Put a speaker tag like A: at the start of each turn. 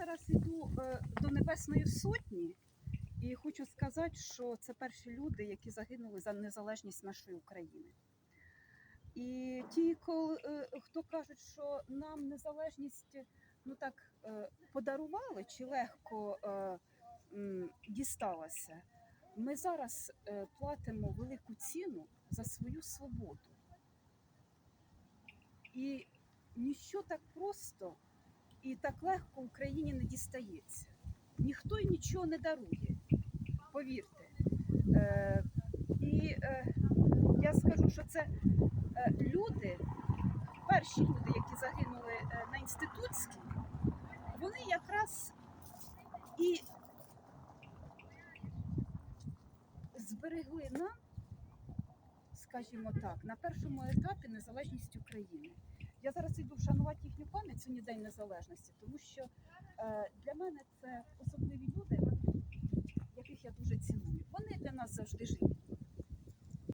A: зараз йду е, до Небесної Сотні і хочу сказати, що це перші люди, які загинули за незалежність нашої України. І ті, е, хто кажуть, що нам незалежність ну так е, подарували чи легко дісталася, ми зараз платимо велику ціну за свою свободу. І ніщо так просто і так легко Україні не дістається. Ніхто й нічого не дарує, повірте. Е, і е, я скажу, що це е, люди, перші люди, які загинули е, на інститутській, вони якраз і зберегли нам, скажімо так, на першому етапі незалежність України. Я зараз йду вшанувати їхню пам'ять сьогодні День Незалежності, тому що е, для мене це особливі люди, яких я дуже ціную. Вони для нас завжди живі.